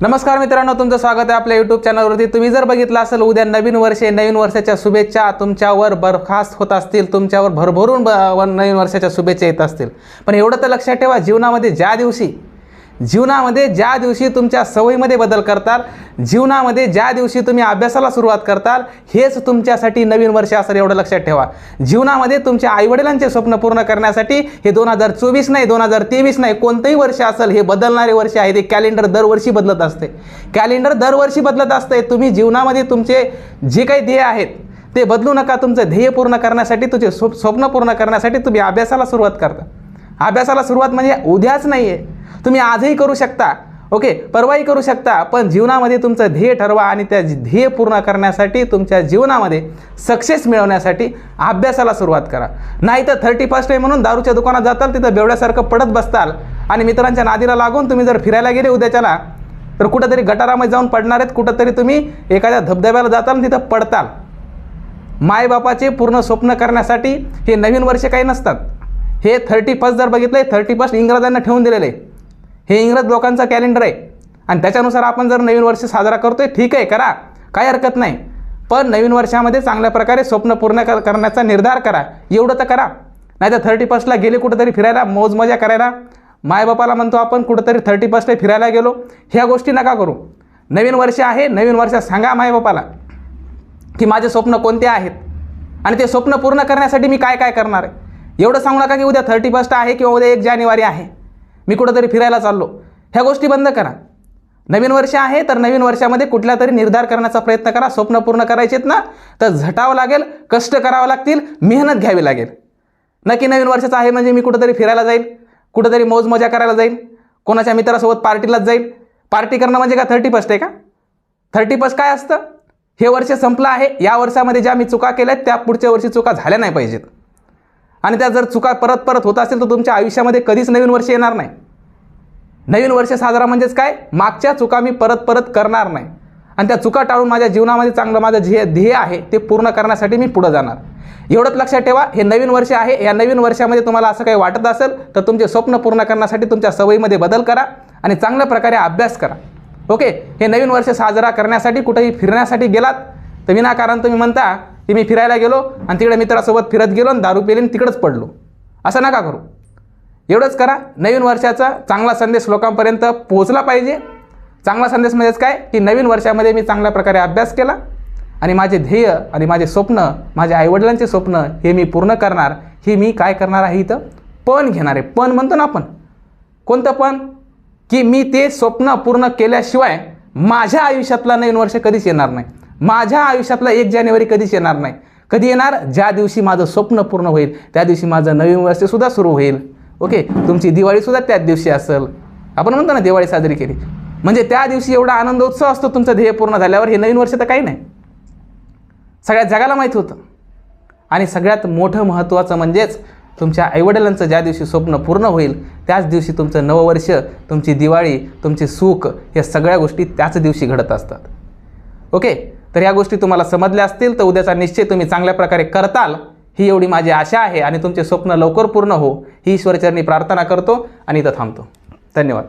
नमस्कार मित्रांनो तुमचं स्वागत आहे आपल्या यूट्यूब चॅनलवरती तुम्ही जर बघितलं असेल उद्या नवीन वर्षे नवीन वर्षाच्या शुभेच्छा तुमच्यावर बरखास्त होत असतील तुमच्यावर भरभरून ब नवीन वर्षाच्या शुभेच्छा येत असतील. पण एवढं तर लक्षात ठेवा जीवनामध्ये ज्या दिवशी जीवनामध्ये ज्या दिवशी तुमच्या सवयीमध्ये बदल करताल जीवनामध्ये ज्या दिवशी तुम्ही अभ्यासाला सुरुवात करताल हेच तुमच्यासाठी नवीन वर्ष असेल एवढं लक्षात ठेवा. जीवनामध्ये तुमच्या आईवडिलांचे स्वप्न पूर्ण करण्यासाठी हे दोन हजार चोवीस नाही दोन हजार तेवीस नाही कोणतंही वर्ष असेल हे बदलणारे वर्ष आहे. ते कॅलेंडर दरवर्षी बदलत असते. कॅलेंडर दरवर्षी बदलत असते तुम्ही जीवनामध्ये तुमचे जे काही ध्येय आहेत ते बदलू नका. तुमचं ध्येय पूर्ण करण्यासाठी तुझे स्वप्न पूर्ण करण्यासाठी तुम्ही अभ्यासाला सुरुवात करता. अभ्यासाला सुरुवात म्हणजे उद्याच नाही आहे तुम्ही आजही करू शकता ओके? परवाही करू शकता पण जीवनामध्ये तुमचं ध्येय ठरवा आणि त्या ध्येय पूर्ण करण्यासाठी तुमच्या जीवनामध्ये सक्सेस मिळवण्यासाठी अभ्यासाला सुरुवात करा. नाही तर थर्टी फर्स्ट डे म्हणून दारूच्या दुकानात जाताल तिथं बेवड्यासारखं पडत बसताल आणि मित्रांच्या नादीला लागून तुम्ही जर फिरायला गेले उद्याच्याला तर कुठंतरी गटारामध्ये जाऊन पडणार आहेत कुठंतरी तुम्ही एखाद्या धबधब्याला जाताल तिथं पडताल. मायबापाचे पूर्ण स्वप्न करण्यासाठी हे नवीन वर्ष काही नसतात. हे थर्टी फर्स्ट जर बघितलं आहे थर्टी फर्स्ट इंग्रजांना ठेवून दिलेलं आहे हे इंग्रज लोकांचं कॅलेंडर आहे. आणि त्याच्यानुसार आपण जर नवीन वर्ष साजरा करतो आहे ठीक आहे करा. काही हरकत नाही. पण नवीन वर्षामध्ये चांगल्या प्रकारे स्वप्न पूर्ण कर करण्याचा निर्धार करा. एवढं तर करा. नाही तर थर्टी फर्स्टला गेले कुठंतरी फिरायला मौजमजा करायला. मायबापाला म्हणतो आपण कुठंतरी थर्टी फर्स्टला फिरायला गेलो. ह्या गोष्टी नका करू. नवीन वर्ष आहे नवीन वर्षात सांगा मायबापाला की माझे स्वप्न कोणते आहेत? आणि ते स्वप्न पूर्ण करण्यासाठी मी काय काय करणार आहे? एवढं सांगू नका की उद्या थर्टी फर्स्ट आहे किंवा उद्या एक जानेवारी आहे. मी कुठंतरी फिरायला चाललो. ह्या गोष्टी बंद करा. नवीन वर्ष आहे तर नवीन वर्षामध्ये कुठल्या तरी निर्धार करण्याचा प्रयत्न करा. स्वप्न पूर्ण करायचे ना तर झटावं लागेल कष्ट करावं लागतील मेहनत घ्यावी लागेल. नक्की नवीन वर्षाचं आहे म्हणजे मी कुठंतरी फिरायला जाईल कुठंतरी मौज मजा करायला जाईल कोणाच्या मित्रासोबत पार्टीलाच जाईल. पार्टी करणं म्हणजे का थर्टी फर्स्ट आहे का? थर्टी फर्स्ट काय असतं? हे वर्ष संपलं आहे. या वर्षामध्ये ज्या मी चुका केल्या त्या पुढच्या वर्षी चुका झाल्या नाही पाहिजेत. आणि त्या जर चुका परत परत होत असेल तर तुमच्या आयुष्यामध्ये कधीच नवीन वर्ष येणार नाही. नवीन वर्ष साजरा म्हणजेच काय? मागच्या चुका मी परत परत करणार नाही. आणि त्या चुका टाळून माझ्या जीवनामध्ये चांगलं माझं ध्येय ध्येय आहे ते पूर्ण करण्यासाठी मी पुढं जाणार. एवढंच लक्षात ठेवा हे नवीन वर्ष आहे. या नवीन वर्षामध्ये तुम्हाला असं काही वाटत असेल तर तुमचे स्वप्न पूर्ण करण्यासाठी तुमच्या सवयीमध्ये बदल करा आणि चांगल्या प्रकारे अभ्यास करा. ओके? हे नवीन वर्ष साजरा करण्यासाठी कुठेही फिरण्यासाठी गेलात तर विनाकारण तुम्ही म्हणता की मी फिरायला गेलो आणि तिकडे मित्रासोबत फिरत गेलो आणि दारू पेली आणि तिकडंच पडलो. असं नका करू. एवढंच करा. नवीन वर्षाचा चांगला संदेश लोकांपर्यंत पोहोचला पाहिजे. चांगला संदेश म्हणजेच काय? की नवीन वर्षामध्ये मी चांगल्या प्रकारे अभ्यास केला आणि माझे ध्येय आणि माझे स्वप्न माझ्या आईवडिलांचे स्वप्न हे मी पूर्ण करणार. हे मी काय करणार आहे इथं? पण घेणार आहे. पण म्हणतो ना आपण. कोणतं पण? की मी ते स्वप्न पूर्ण केल्याशिवाय माझ्या आयुष्यातला नवीन वर्ष कधीच येणार नाही. माझ्या आयुष्यातला एक जानेवारी कधीच येणार नाही. कधी येणार? ज्या दिवशी माझं स्वप्न पूर्ण होईल त्या दिवशी माझं नवीन वर्षसुद्धा सुरू होईल. ओके? तुमची दिवाळीसुद्धा त्याच दिवशी असेल. आपण म्हणतो ना दिवाळी साजरी केली. म्हणजे त्या दिवशी एवढा आनंद उत्सव असतो तुमचं ध्येय पूर्ण झाल्यावर हे नवीन वर्ष तर काही नाही. सगळ्या जगाला माहीत होतं. आणि सगळ्यात मोठं महत्त्वाचं म्हणजेच तुमच्या आईवडिलांचं ज्या दिवशी स्वप्न पूर्ण होईल त्याच दिवशी तुमचं नववर्ष तुमची दिवाळी तुमचे सुख या सगळ्या गोष्टी त्याच दिवशी घडत असतात. ओके? तर ह्या गोष्टी तुम्हाला समजल्या असतील तर उद्याचा निश्चय तुम्ही चांगल्या प्रकारे करताल. ही एवढी माझी आशा आहे आणि तुमचे स्वप्न लवकर पूर्ण हो. ही ईश्वरचरणी प्रार्थना करतो आणि इथं थांबतो. धन्यवाद.